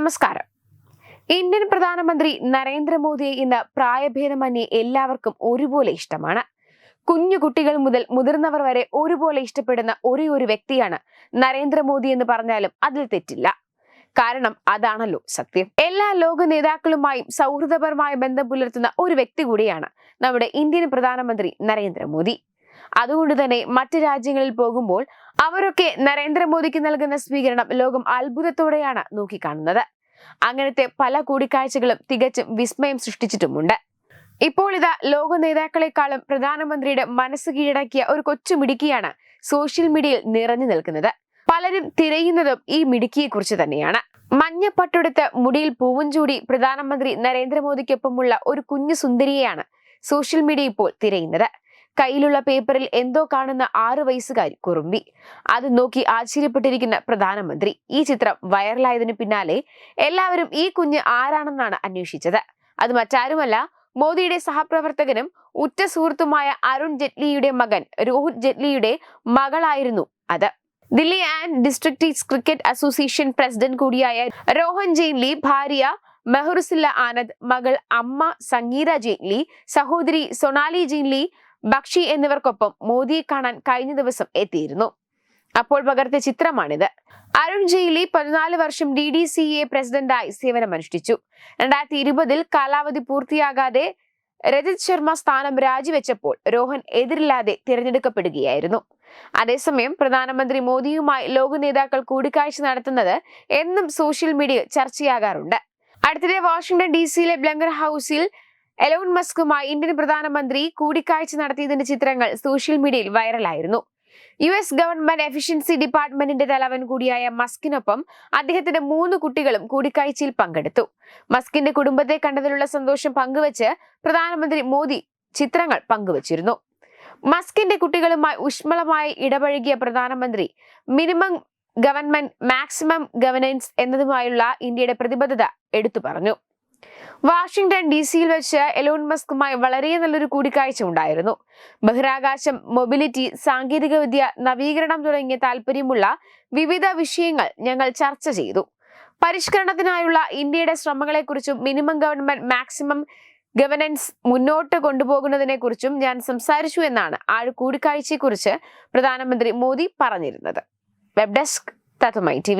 നമസ്കാരം. ഇന്ത്യൻ പ്രധാനമന്ത്രി നരേന്ദ്രമോദിയെ ഇന്ന് പ്രായഭേദമന്യേ എല്ലാവർക്കും ഒരുപോലെ ഇഷ്ടമാണ്. കുഞ്ഞു കുട്ടികൾ മുതൽ മുതിർന്നവർ വരെ ഒരുപോലെ ഇഷ്ടപ്പെടുന്ന ഒരേ ഒരു വ്യക്തിയാണ് നരേന്ദ്രമോദി എന്ന് പറഞ്ഞാലും അതിൽ തെറ്റില്ല. കാരണം അതാണല്ലോ സത്യം. എല്ലാ ലോക നേതാക്കളുമായും സൗഹൃദപരമായ ബന്ധം പുലർത്തുന്ന ഒരു വ്യക്തി കൂടിയാണ് നമ്മുടെ ഇന്ത്യൻ പ്രധാനമന്ത്രി നരേന്ദ്രമോദി. അതുകൊണ്ട് തന്നെ മറ്റ് രാജ്യങ്ങളിൽ പോകുമ്പോൾ അവരൊക്കെ നരേന്ദ്രമോദിക്ക് നൽകുന്ന സ്വീകരണം ലോകം അത്ഭുതത്തോടെയാണ് നോക്കിക്കാണുന്നത്. അങ്ങനത്തെ പല കൂടിക്കാഴ്ചകളും തികച്ചും വിസ്മയം സൃഷ്ടിച്ചിട്ടുമുണ്ട്. ഇപ്പോൾ ഇതാ ലോക നേതാക്കളെക്കാളും പ്രധാനമന്ത്രിയുടെ മനസ്സ് കീഴടക്കിയ ഒരു കൊച്ചു മിടുക്കിയാണ് സോഷ്യൽ മീഡിയയിൽ നിറഞ്ഞു നിൽക്കുന്നത്. പലരും തിരയുന്നതും ഈ മിടുക്കിയെ കുറിച്ച് തന്നെയാണ് മഞ്ഞപ്പട്ടെടുത്ത് മുടിയിൽ പൂവും ചൂടി പ്രധാനമന്ത്രി നരേന്ദ്രമോദിക്കൊപ്പമുള്ള ഒരു കുഞ്ഞു സുന്ദരിയെയാണ് സോഷ്യൽ മീഡിയ ഇപ്പോൾ തിരയുന്നത്. കയ്യിലുള്ള പേപ്പറിൽ എന്തോ കാണുന്ന ആറു വയസ്സുകാരി കുറുമ്പി. അത് നോക്കി ആശ്ചര്യപ്പെട്ടിരിക്കുന്ന പ്രധാനമന്ത്രി. ഈ ചിത്രം വൈറലായതിനു പിന്നാലെ എല്ലാവരും ഈ കുഞ്ഞ് ആരാണെന്നാണ് അന്വേഷിച്ചത്. അത് മറ്റാരുമല്ല മോദിയുടെ സഹപ്രവർത്തകനും ഉറ്റ സുഹൃത്തുമായ അരുൺ ജെറ്റ്ലിയുടെ മകൻ രോഹിത് ജെറ്റ്ലിയുടെ മകളായിരുന്നു അത്. Delhi and district cricket association president കൂടിയായ രോഹൻ ജെയ്റ്റ്ലി ഭാര്യ മെഹറുസില്ല ആനന്ദ് മകൾ അമ്മ സംഗീത ജെയ്റ്റ്ലി സഹോദരി സൊണാലി ജെയ്റ്റ്ലി ബക്ഷി എന്നിവർക്കൊപ്പം മോദിയെ കാണാൻ കഴിഞ്ഞ ദിവസം എത്തിയിരുന്നു. അപ്പോൾ പകർത്തിയ ചിത്രമാണിത്. അരുൺ ജെയ്റ്റ്ലി പതിനാല് വർഷം ഡി ഡി സി എ പ്രസിഡന്റായി സേവനമനുഷ്ഠിച്ചു. രണ്ടായിരത്തി ഇരുപതിൽ കാലാവധി പൂർത്തിയാകാതെ രജിത് ശർമ്മ സ്ഥാനം രാജിവെച്ചപ്പോൾ രോഹൻ എതിരില്ലാതെ തിരഞ്ഞെടുക്കപ്പെടുകയായിരുന്നു. അതേസമയം പ്രധാനമന്ത്രി മോദിയുമായി ലോക നേതാക്കൾ കൂടിക്കാഴ്ച നടത്തുന്നത് എന്നും സോഷ്യൽ മീഡിയ ചർച്ചയാകാറുണ്ട്. അടുത്തിടെ വാഷിംഗ്ടൺ ഡി സിയിലെ ബ്ലങ്കർ ഹൗസിൽ എലോൺ മസ്കുമായി ഇന്ത്യൻ പ്രധാനമന്ത്രി കൂടിക്കാഴ്ച നടത്തിയതിന്റെ ചിത്രങ്ങൾ സോഷ്യൽ മീഡിയയിൽ വൈറലായിരുന്നു. യു എസ് ഗവൺമെന്റ് എഫിഷ്യൻസി ഡിപ്പാർട്ട്മെന്റിന്റെ തലവൻ കൂടിയായ മസ്കിനൊപ്പം അദ്ദേഹത്തിന്റെ മൂന്ന് കുട്ടികളും കൂടിക്കാഴ്ചയിൽ പങ്കെടുത്തു. മസ്കിന്റെ കുടുംബത്തെ കണ്ടതിലുള്ള സന്തോഷം പങ്കുവച്ച് പ്രധാനമന്ത്രി മോദി ചിത്രങ്ങൾ പങ്കുവച്ചിരുന്നു. മസ്കിന്റെ കുട്ടികളുമായി ഊഷ്മളമായി ഇടപഴകിയ പ്രധാനമന്ത്രി മിനിമം ഗവൺമെന്റ് മാക്സിമം ഗവർണൻസ് എന്നതുമായുള്ള ഇന്ത്യയുടെ പ്രതിബദ്ധത എടുത്തു പറഞ്ഞു. വാഷിംഗ്ടൺ ഡി സിയിൽ വെച്ച് എലോൺ മസ്കുമായി വളരെ നല്ലൊരു കൂടിക്കാഴ്ച ഉണ്ടായിരുന്നു. ബഹിരാകാശം മൊബിലിറ്റി സാങ്കേതികവിദ്യ നവീകരണം തുടങ്ങിയ താല്പര്യമുള്ള വിവിധ വിഷയങ്ങൾ ഞങ്ങൾ ചർച്ച ചെയ്തു. പരിഷ്കരണത്തിനായുള്ള ഇന്ത്യയുടെ ശ്രമങ്ങളെക്കുറിച്ചും മിനിമം ഗവൺമെന്റ് മാക്സിമം ഗവർണൻസ് മുന്നോട്ട് കൊണ്ടുപോകുന്നതിനെക്കുറിച്ചും ഞാൻ സംസാരിച്ചു എന്നാണ് ആ കൂടിക്കാഴ്ചയെക്കുറിച്ച് പ്രധാനമന്ത്രി മോദി പറഞ്ഞിരുന്നത്. വെബ് ഡെസ്ക് തത്തുമൈ ടി